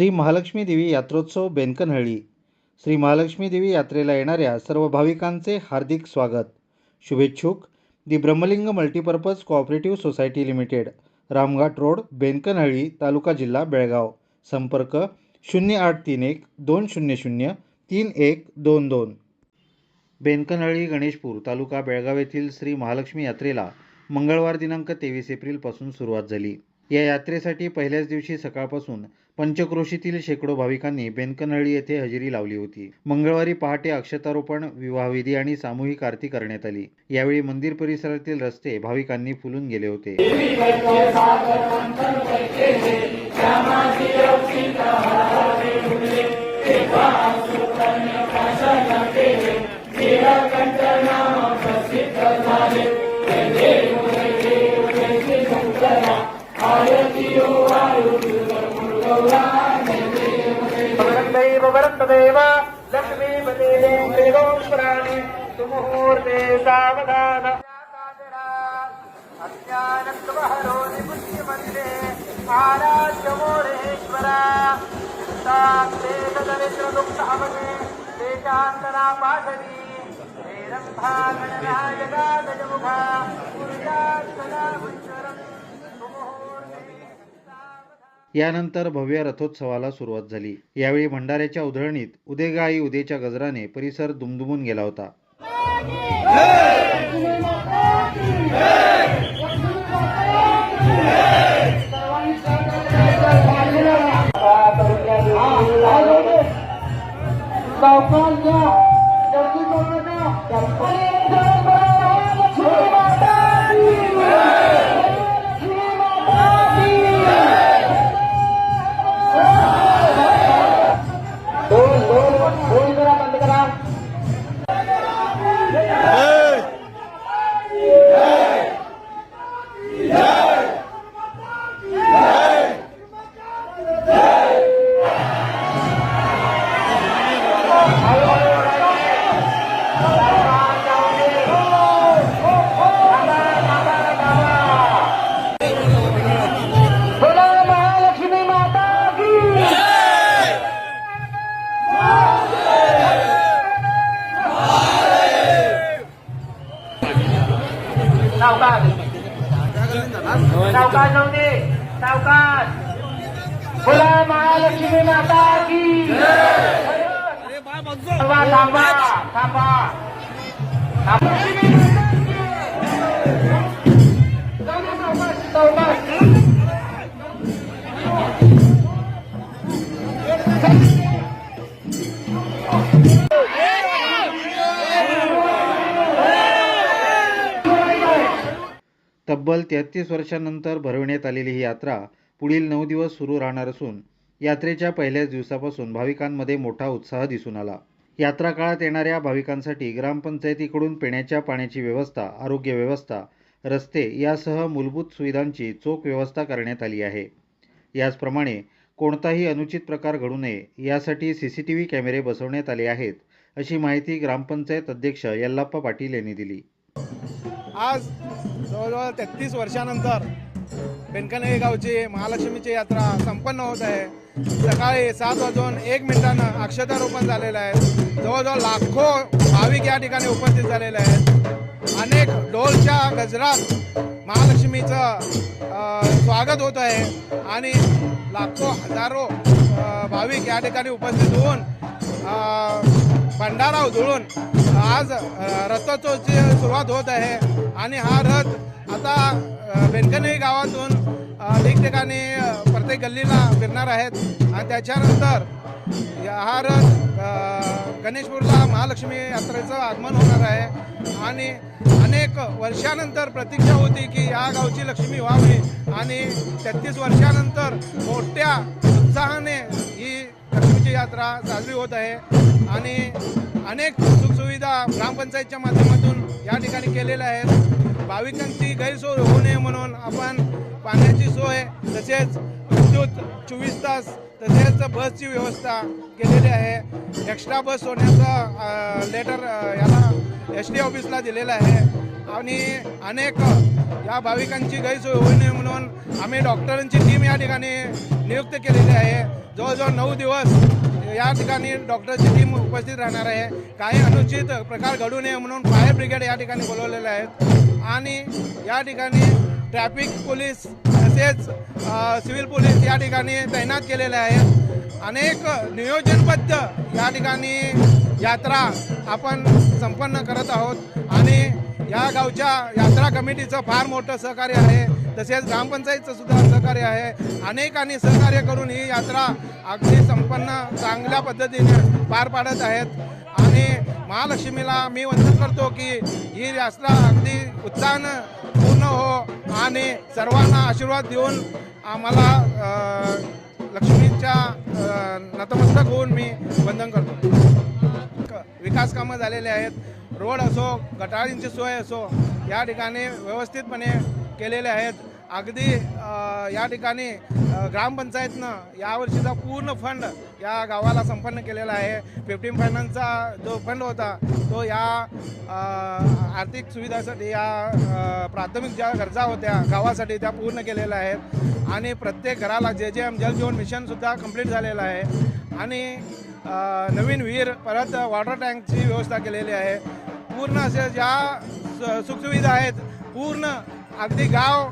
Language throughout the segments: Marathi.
श्री महालक्ष्मी देवी यात्रोत्सव बेनकनहळ्ळी श्री महालक्ष्मी देवी यात्रेला येणाऱ्या सर्व भाविकांचे हार्दिक स्वागत. शुभेच्छुक. The Brahmaling multipurpose cooperative society limited Ramghat road Benakanahalli taluka जिल्हा बेळगाव. संपर्क शून्य आठ तीन एक दोन शून्य शून्य तीन एक दोन दोन. बेनकनहळ्ळी गणेशपूर तालुका बेळगाव येथील श्री महालक्ष्मी यात्रेला मंगळवार दिनांक तेवीस एप्रिलपासून सुरुवात झाली. या यात्रेसाठी पहिल्याच दिवशी सकाळपासून पंचक्रोशीतील शेकडो भाविकांनी बेनकनहळी येथे हजेरी लावली होती. मंगळवारी पहाटे अक्षतारोपण विवाहविधी आणि सामूहिक आरती करण्यात आली. यावेळी मंदिर परिसरातील रस्ते भाविकांनी फुलून गेले होते. वरदैव लक्ष्मीपते देवोपराणि सुमुहूर्ते सावधान। अज्ञानत्वहरो निपुण्यमन्दिरे आराध्यमोरेश्वरा। चिन्ताक्ते दरिद्रदुःखमगे देशान्तरा पाठनी हेरम्भा सदा भुञ्जरम् सुमुहूर्ते सावधान यानंतर भव्य रथोत्सवाला सुरुवात झाली. यावेळी भंडाऱ्याच्या उधळणीत उदेगाई उदेच्या गजराने परिसर दुमदुमून गेला होता. दोन सावकाश जाऊ दे सावकाश. बोला महालक्ष्मी माता की. थांबा थांबा थांबा. थांबा. सावकाश. तब्बल तेहतीस वर्षांनंतर भरविण्यात आलेली ही यात्रा पुढील नऊ दिवस सुरू राहणार असून यात्रेच्या पहिल्याच दिवसापासून भाविकांमध्ये मोठा उत्साह दिसून आला. यात्रा काळात येणाऱ्या भाविकांसाठी ग्रामपंचायतीकडून पिण्याच्या पाण्याची व्यवस्था आरोग्य व्यवस्था रस्ते यासह मूलभूत सुविधांची चोख व्यवस्था करण्यात आली आहे. याचप्रमाणे कोणताही अनुचित प्रकार घडू नये यासाठी सी सी टी व्ही कॅमेरे बसवण्यात आले आहेत अशी माहिती ग्रामपंचायत अध्यक्ष यल्लाप्पा पाटील यांनी दिली. आज जवळजवळ तेहतीस वर्षानंतर बेनकने गावची महालक्ष्मीची यात्रा संपन्न होत आहे. सकाळी सात वाजून एक मिनिटानं अक्षतारोपण झालेलं आहे. जवळजवळ लाखो भाविक या ठिकाणी उपस्थित झालेले आहेत. अनेक ढोलच्या गजरात महालक्ष्मीचं स्वागत होत आहे आणि लाखो हजारो भाविक या ठिकाणी उपस्थित होऊन भंडारा उधळून आज अ, रथोत्सवाची सुरुवात होत आहे आणि हा रथ आता अ, गावातून ठिकठिकाणी प्रत्येक गल्लीला फिरणार आहेत. आणि त्याच्यानंतर या- हा रथ गणेशपूरला महालक्ष्मी यात्रेचं आगमन होणार आहे. आणि अनेक वर्षानंतर प्रतीक्षा होती की या गावची लक्ष्मी व्हावी. आणि तेहतीस वर्षानंतर मोठ्या उत्साहाने ही लक्ष्मीची यात्रा साजरी होत आहे. आणि अनेक सुखसुविधा ग्रामपंचायतच्या माध्यमातून या ठिकाणी केलेल्या आहेत. भाविकांची गैरसोय होऊ नये म्हणून आपण पाण्याची सोय तसेच विद्युत चोवीस तास तसेच बसची व्यवस्था केलेली आहे. एक्स्ट्रा बस सोडण्याचं लेटर याला एस डी ऑफिसला दिलेलं आहे. आणि अनेक या भाविकांची गैरसोय होऊ नये म्हणून आम्ही डॉक्टरांची टीम या ठिकाणी नियुक्त केलेली आहे. जवळजवळ नऊ दिवस या ठिकाणी डॉक्टरची टीम उपस्थित राहणार आहे. काही अनुचित प्रकार घडू नये म्हणून फायर ब्रिगेड या ठिकाणी बोलवलेले आहेत. आणि या ठिकाणी ट्रॅफिक पोलीस तसेच सिव्हिल पोलीस या ठिकाणी तैनात केलेले आहेत. अनेक नियोजनबद्ध या ठिकाणी यात्रा आपण संपन्न करत आहोत. आणि या गावच्या यात्रा कमिटीचं फार मोठं सहकार्य आहे. तसेच ग्रामपंचायतचं सुद्धा सहकार्य आहे. अनेकांनी सहकार्य करून ही यात्रा अगदी संपन्न चांगल्या पद्धतीने पार पाडत आहेत. आणि महालक्ष्मीला मी वंदन करतो की ही यात्रा अगदी उत्साहानं पूर्ण हो आणि सर्वांना आशीर्वाद देऊन आम्हाला लक्ष्मीच्या नतमस्तक होऊन मी वंदन करतो. विकास कामं झालेले आहेत. रोड असो गटारींची सोय असो या ठिकाणी व्यवस्थितपणे केलेले आहेत. अगदी या ठिकाणी ग्रामपंचायतनं यावर्षीचा पूर्ण फंड या गावाला संपन्न केलेला आहे. फिफ्टीन फायनान्सचा जो फंड होता तो या आर्थिक सुविधासाठी या प्राथमिक ज्या गरजा होत्या गावासाठी त्या पूर्ण केलेल्या आहेत. आणि प्रत्येक घराला जे जे एम जलजीवन मिशनसुद्धा कंप्लीट झालेलं आहे. आणि नवीन विहीर परत वॉटर टँकची व्यवस्था केलेली आहे. पूर्ण असे ज्या सुखसुविधा आहेत पूर्ण अगदी गाव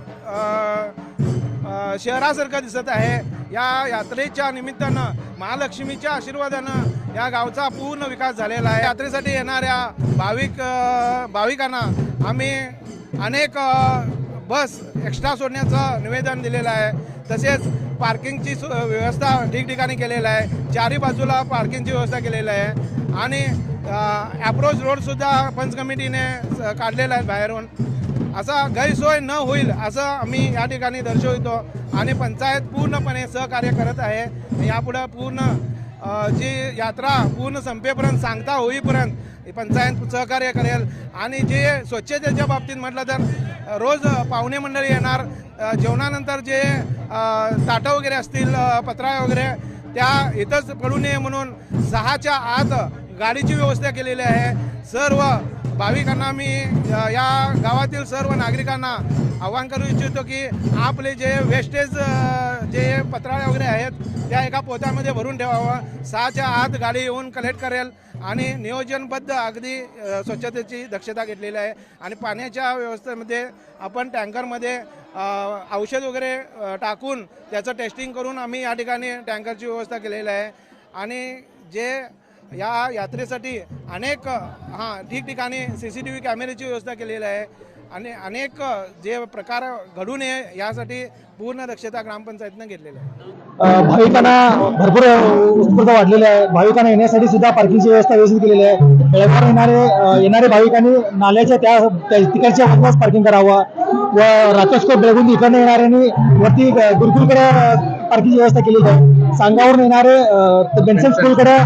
शहरासारखं दिसत आहे. या यात्रेच्या निमित्तानं महालक्ष्मीच्या आशीर्वादानं या गावचा पूर्ण विकास झालेला आहे. यात्रेसाठी येणाऱ्या भाविक भाविकांना आम्ही अनेक बस एक्स्ट्रा सोडण्याचं निवेदन दिलेलं आहे. तसेच पार्किंगची सु- व्यवस्था ठिकठिकाणी केलेलं आहे. चारी बाजूला पार्किंगची व्यवस्था केलेली आहे. आणि ॲप्रोच रोडसुद्धा पंच कमिटीने काढलेला आहे बाहेरून. असा गैरसोय न होईल असं आम्ही या ठिकाणी दर्शवितो. आणि पंचायत पूर्णपणे सहकार्य करत आहे. यापुढं पूर्ण जी यात्रा पूर्ण संपेपर्यंत सांगता होईपर्यंत पंचायत सहकार्य करेल. आणि जे स्वच्छतेच्या बाबतीत म्हटलं तर रोज पाहुणे मंडळी येणार. जेवणानंतर जे ताटं वगैरे असतील पत्रा वगैरे त्या इथंच पडू नये म्हणून सहाच्या आत गाडीची व्यवस्था केलेली आहे. सर्व भाविकांना मी या गावातील सर्व नागरिकांना आवाहन करू इच्छितो की आपले जे वेस्टेज जे पत्राळे वगैरे आहेत त्या एका पोत्यामध्ये भरून ठेवावं. सहाच्या आत गाडी येऊन कलेक्ट करेल आणि नियोजनबद्ध अगदी स्वच्छतेची दक्षता घेतलेली आहे. आणि पाण्याच्या व्यवस्थेमध्ये आपण टँकरमध्ये औषध वगैरे टाकून त्याचं टेस्टिंग करून आम्ही या ठिकाणी टँकरची व्यवस्था केलेली आहे. आणि जे या यात्रेसाठी अनेक हां ठिकठिकाणी सी सी टी व्ही कॅमेऱ्याची व्यवस्था केलेली आहे. आणि अनेक जे प्रकार घडू नये यासाठी पूर्ण दक्षता ग्रामपंचायतनं घेतलेली आहे. भाविकांना भरपूर उत्स्फूर्त वाढलेली आहे. भाविकांना येण्यासाठी सुद्धा पार्किंगची व्यवस्था व्यवस्थित केलेली आहे. बेळगावर येणारे येणारे भाविकांनी नाल्याच्या त्या तिकडच्या बाजूलाच पार्किंग करावं. व राकेशकोट बेळगुंदी इकडनं येणाऱ्यांनी वरती गुरुकुलकडे पार्किंगची व्यवस्था केलेली आहे. सांगावरून येणारे बेन्सन स्कूलकडे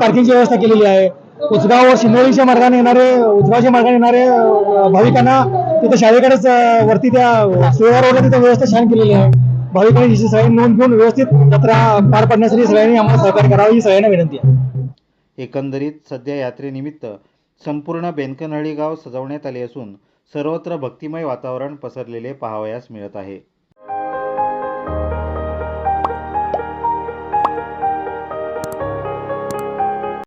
पार्किंगची व्यवस्था केलेली आहे. उचगाव व शिंदोळीच्या मार्गाने येणारे उचगावच्या मार्गाने येणारे भाविकांना तिथं शाळेकडेच वरती त्या सुवेगाव तिथं व्यवस्था छान केलेली आहे. भाविकांनी सगळ्यांनी नोंद घेऊन व्यवस्थित जत्रा पार पाडण्यासाठी सगळ्यांनी आम्हाला सहकार्य करावं ही सगळ्यांना विनंती आहे. एकंदरीत सध्या यात्रेनिमित्त संपूर्ण बेनकनहळी गाव सजवण्यात आले असून सर्वत्र भक्तिमय वातावरण पसरलेले पाहावयास मिळत आहे.